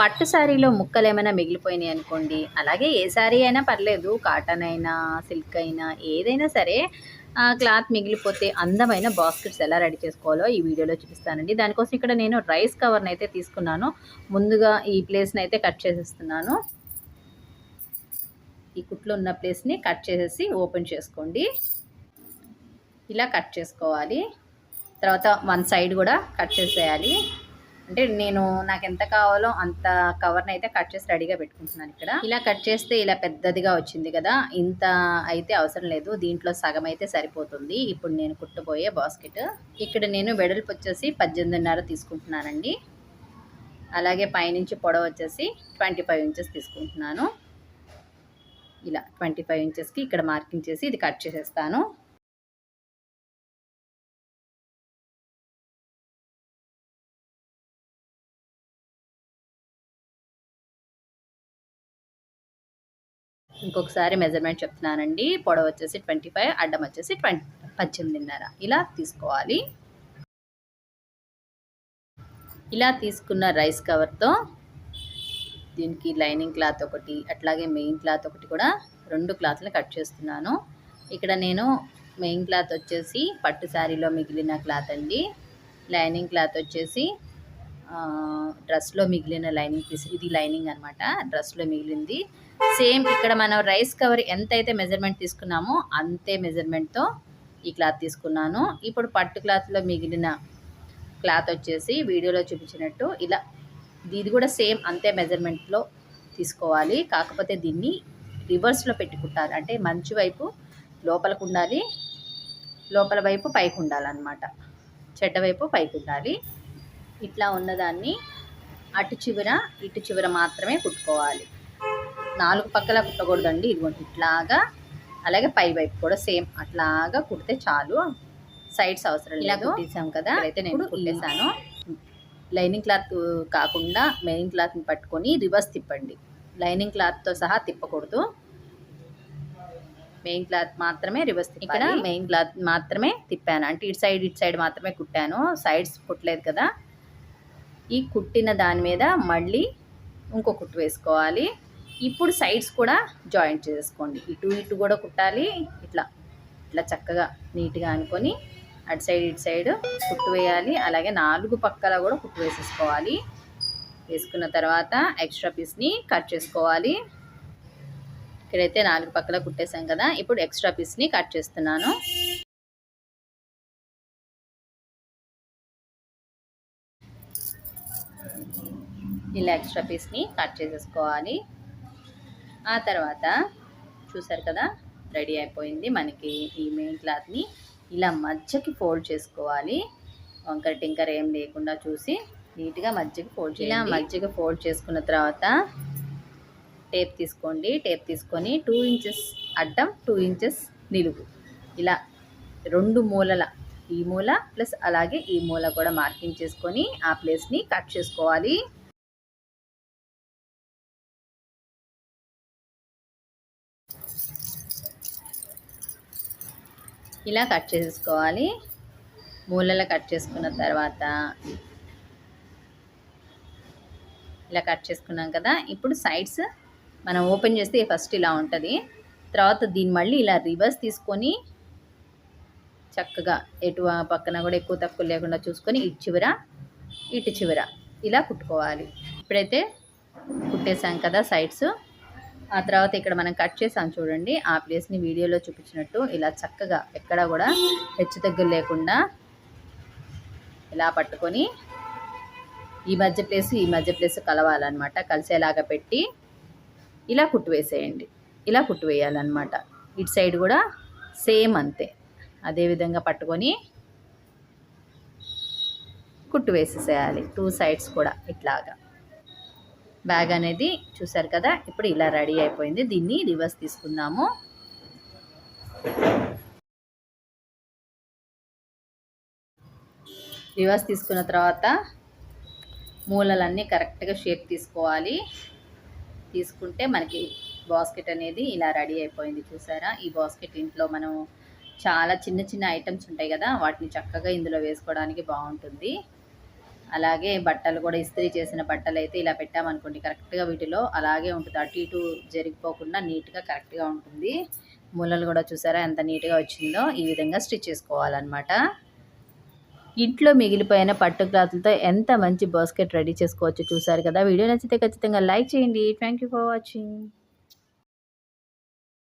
పట్టు శారీలో ముక్కలు ఏమైనా మిగిలిపోయినాయి అనుకోండి అలాగే ఏ శారీ అయినా పర్లేదు కాటన్ అయినా సిల్క్ అయినా ఏదైనా సరే క్లాత్ మిగిలిపోతే అందమైన బాస్కెట్స్ ఎలా రెడీ చేసుకోవాలో ఈ వీడియోలో చూపిస్తానండి. దానికోసం ఇక్కడ నేను రైస్ కవర్ని అయితే తీసుకున్నాను. ముందుగా ఈ ప్లేస్ని అయితే కట్ చేసేస్తున్నాను. ఈ కుట్లు ఉన్న ప్లేస్ని కట్ చేసేసి ఓపెన్ చేసుకోండి. ఇలా కట్ చేసుకోవాలి. తర్వాత వన్ సైడ్ కూడా కట్ చేసేయాలి. అంటే నేను నాకు ఎంత కావాలో అంత కవర్ని అయితే కట్ చేసి రెడీగా పెట్టుకుంటున్నాను ఇక్కడ. ఇలా కట్ చేస్తే ఇలా పెద్దదిగా వచ్చింది కదా ఇంత అయితే అవసరం లేదు. దీంట్లో సగం అయితే సరిపోతుంది. ఇప్పుడు నేను కుట్టబోయే బాస్కెట్. ఇక్కడ నేను వెడల్పు వచ్చేసి పద్దెనిమిదిన్నర తీసుకుంటున్నానండి. అలాగే పైనుంచి పొడవ వచ్చేసి ట్వంటీ ఫైవ్ ఇంచెస్ తీసుకుంటున్నాను. ఇలా ట్వంటీ ఫైవ్ ఇంచెస్కి ఇక్కడ మార్కింగ్ చేసి ఇది కట్ చేసేస్తాను. ఇంకొకసారి మెజర్మెంట్ చెప్తున్నానండి. పొడవ వచ్చేసి ట్వంటీ ఫైవ్ అడ్డం వచ్చేసి ట్వంటీ పద్దెనిమిదిన్నర. ఇలా తీసుకోవాలి. ఇలా తీసుకున్న రైస్ కవర్తో దీనికి లైనింగ్ క్లాత్ ఒకటి అట్లాగే మెయిన్ క్లాత్ ఒకటి కూడా రెండు క్లాత్లు కట్ చేస్తున్నాను. ఇక్కడ నేను మెయిన్ క్లాత్ వచ్చేసి పట్టు శారీలో మిగిలిన క్లాత్ అండి. లైనింగ్ క్లాత్ వచ్చేసి డ్రెస్లో మిగిలిన లైనింగ్ పీస్ ఇది లైనింగ్ అనమాట డ్రెస్లో మిగిలింది. సేమ్ ఇక్కడ మనం రైస్ కవర్ ఎంత అయితే మెజర్మెంట్ తీసుకున్నామో అంతే మెజర్మెంట్తో ఈ క్లాత్ తీసుకున్నాను. ఇప్పుడు పట్టు క్లాత్లో మిగిలిన క్లాత్ వచ్చేసి వీడియోలో చూపించినట్టు ఇలా ఇది కూడా సేమ్ అంతే మెజర్మెంట్లో తీసుకోవాలి. కాకపోతే దీన్ని రివర్స్లో పెట్టుకుంటారు. అంటే మంచి వైపు లోపలికి ఉండాలి లోపల వైపు పైకి ఉండాలన్నమాట. చెడ్డ వైపు పైకి ఉండాలి. ఇట్లా ఉన్నదాన్ని అటు చివర ఇటు చివర మాత్రమే కుట్టుకోవాలి. నాలుగు పక్కల కుట్టకూడదండి ఇదిగోండి. ఇట్లాగా అలాగే పై వైపు కూడా సేమ్ అట్లాగా కుడితే చాలు. సైడ్స్ అవసరం ఇలా కుట్టేసాం కదా. అయితే నేను కుట్టేసాను లైనింగ్ క్లాత్ కాకుండా మెయిన్ క్లాత్ని పట్టుకొని రివర్స్ తిప్పండి. లైనింగ్ క్లాత్తో సహా తిప్పకూడదు. మెయిన్ క్లాత్ మాత్రమే రివర్స్ ఇక్కడ మెయిన్ క్లాత్ మాత్రమే తిప్పాను. అంటే ఇటు సైడ్ ఇటు సైడ్ మాత్రమే కుట్టాను. సైడ్స్ కుట్టలేదు కదా. ఈ కుట్టిన దాని మీద మళ్ళీ ఇంకో కుట్టు వేసుకోవాలి. ఇప్పుడు సైడ్స్ కూడా జాయింట్ చేసుకోండి. ఇటు ఇటు కూడా కుట్టాలి. ఇట్లా ఇట్లా చక్కగా నీట్గా అనుకొని అటు సైడ్ ఇటు సైడ్ కుట్టు వేయాలి. అలాగే నాలుగు పక్కల కూడా కుట్టు వేసేసుకోవాలి. వేసుకున్న తర్వాత ఎక్స్ట్రా పీస్ని కట్ చేసుకోవాలి. ఇక్కడైతే నాలుగు పక్కల కుట్టేసాం కదా. ఇప్పుడు ఎక్స్ట్రా పీస్ని కట్ చేస్తున్నాను. ఇలా ఎక్స్ట్రా పీస్ని కట్ చేసేసుకోవాలి. ఆ తర్వాత చూసారు కదా రెడీ అయిపోయింది. మనకి ఈ మెయిన్ క్లాత్ని ఇలా మధ్యకి ఫోల్డ్ చేసుకోవాలి. వంకర టింకర్ ఏం లేకుండా చూసి నీట్గా మధ్యకి ఫోల్డ్ ఇలా మధ్యకి ఫోల్డ్ చేసుకున్న తర్వాత టేప్ తీసుకోండి. టేప్ తీసుకొని టూ ఇంచెస్ అడ్డం టూ ఇంచెస్ నిలువు. ఇలా రెండు మూలల ఈ మూల ప్లస్ అలాగే ఈ మూల కూడా మార్కింగ్ చేసుకొని ఆ ప్లేస్ని కట్ చేసుకోవాలి. ఇలా కట్ చేసుకోవాలి. మూలలు కట్ చేసుకున్న తర్వాత ఇలా కట్ చేసుకున్నాం కదా. ఇప్పుడు సైడ్స్ మనం ఓపెన్ చేస్తే ఫస్ట్ ఇలా ఉంటుంది. తర్వాత దీన్ని మళ్ళీ ఇలా రివర్స్ తీసుకొని చక్కగా ఎటు పక్కన కూడా ఎక్కువ తక్కువ లేకుండా చూసుకొని ఇటు చివర ఇటు చివర ఇలా కుట్టుకోవాలి. ఇప్పుడైతే కుట్టేసాం కదా సైడ్స్. ఆ తర్వాత ఇక్కడ మనం కట్ చేసాం చూడండి. ఆ ప్లేస్ని వీడియోలో చూపించినట్టు ఇలా చక్కగా ఎక్కడ కూడా హెచ్చు తగ్గులు లేకుండా ఇలా పట్టుకొని ఈ మధ్య ప్లేస్ ఈ మధ్య ప్లేస్ కలవాలన్నమాట. కలిసేలాగా పెట్టి ఇలా కుట్టు వేసేయండి. ఇలా కుట్టు వేయాలన్నమాట. ఇటు సైడ్ కూడా సేమ్ అంతే. అదే విధంగా పట్టుకొని కుట్టు వేసేసేయాలి. టూ సైడ్స్ కూడా ఇట్లాగా. బ్యాగ్ అనేది చూసారు కదా ఇప్పుడు ఇలా రెడీ అయిపోయింది. దీన్ని రివర్స్ తీసుకుందాము. రివర్స్ తీసుకున్న తర్వాత మూలలన్నీ కరెక్ట్గా షేప్ తీసుకోవాలి. తీసుకుంటే మనకి బాస్కెట్ అనేది ఇలా రెడీ అయిపోయింది చూసారా? ఈ బాస్కెట్ ఇంట్లో మనం చాలా చిన్న చిన్న ఐటమ్స్ ఉంటాయి కదా వాటిని చక్కగా ఇందులో వేసుకోవడానికి బాగుంటుంది. అలాగే బట్టలు కూడా ఇస్త్రీ చేసిన బట్టలు అయితే ఇలా పెట్టామనుకోండి కరెక్ట్గా వీటిలో అలాగే ఉంటుంది. అటు ఇటు జరిగిపోకుండా నీట్గా కరెక్ట్గా ఉంటుంది. మూలలు కూడా చూసారా ఎంత నీట్గా వచ్చిందో? ఈ విధంగా స్టిచ్ చేసుకోవాలన్నమాట. ఇంట్లో మిగిలిపోయిన పట్టు క్లాత్లతో ఎంత మంచి బాస్కెట్ రెడీ చేసుకోవచ్చు చూసారు కదా? వీడియో నచ్చితే ఖచ్చితంగా లైక్ చేయండి. Thank you for watching